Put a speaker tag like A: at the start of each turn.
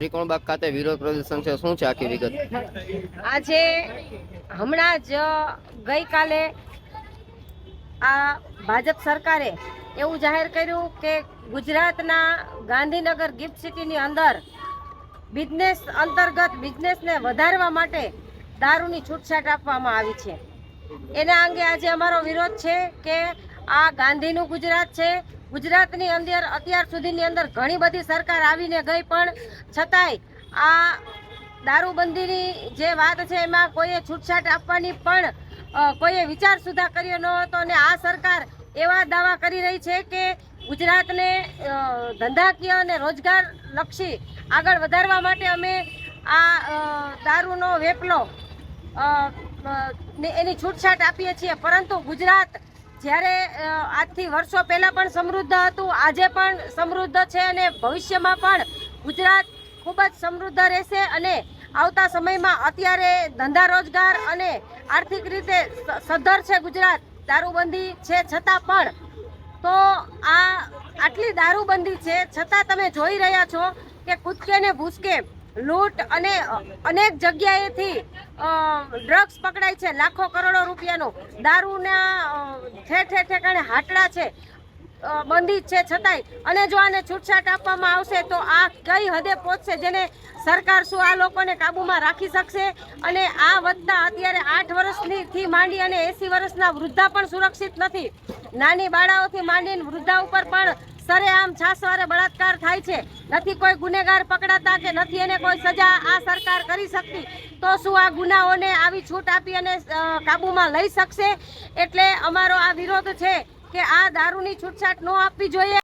A: ત્રિકોણબાગ ખાતે વિરોધ પ્રદર્શન છે. શું છે આખી વિગત?
B: આજે હમણાં જ ગઈકાલે આ ભાજપ સરકારે એવું જાહેર કર્યું કે ગુજરાતના ગાંધીનગર ગિફ્ટ સિટીની અંદર બિઝનેસ અંતર્ગત બિઝનેસને વધારવા માટે દારૂની છૂટછાટ આપવામાં આવી છે. એના અંગે આજે અમારો વિરોધ છે કે આ ગાંધીનું ગુજરાત છે ગુજરાતની અંદર અત્યાર સુધીની અંદર ઘણી બધી સરકાર આવીને ગઈ, પણ છતાંય આ દારૂબંધીની જે વાત છે એમાં કોઈએ છૂટછાટ આપવાની પણ કોઈએ વિચાર સુધા કર્યો ન હતો અને આ સરકાર એવા દાવા કરી રહી છે કે ગુજરાતને ધંધાકીય અને રોજગાર લક્ષી આગળ વધારવા માટે અમે આ દારૂનો વેપલો એની છૂટછાટ આપીએ છીએ. પરંતુ ગુજરાત જ્યારે આજથી વર્ષો પહેલાં પણ સમૃદ્ધ હતું, આજે પણ સમૃદ્ધ છે અને ભવિષ્યમાં પણ ગુજરાત ખૂબ જ સમૃદ્ધ રહેશે અને આવતા સમયમાં અત્યારે ધંધા રોજગાર અને આર્થિક રીતે સદ્ધર છે ગુજરાત, દારૂબંધી છે છતાં પણ, તો આ આટલી દારૂબંધી છે, છતાં તમે જોઈ રહ્યા છો કે કૂદકે ને ભૂસકે લૂંટ અને અનેક જગ્યાએથી ડ્રગ્સ પકડાય છે, લાખો કરોડો રૂપિયાનું. દારૂના ઠેર ઠેર ઠેકાણે હાટડા છે બંધિત છે છતાંય. અને જો આને છૂટછાટ આપવામાં આવશે તો આ કઈ હદે પહોંચશે જેને સરકાર શું આ લોકોને કાબૂમાં રાખી શકશે? અને આ વધતા અત્યારે આઠ વર્ષથી માંડી અને એસી વર્ષના વૃદ્ધા પણ સુરક્ષિત નથી. નાની બાળાઓથી માંડીને વૃદ્ધા ઉપર પણ સરેઆમ છાસવારે બળાત્કાર થાય છે. નથી કોઈ ગુનેગાર પકડાતા કે નથી એને કોઈ સજા આ સરકાર કરી શકતી, તો શું આ ગુનાઓને આવી છૂટ આપી અને કાબૂમાં લઈ શકશે? એટલે અમારો આ વિરોધ છે કે આ દારૂની છૂટછાટ ન આપવી જોઈએ.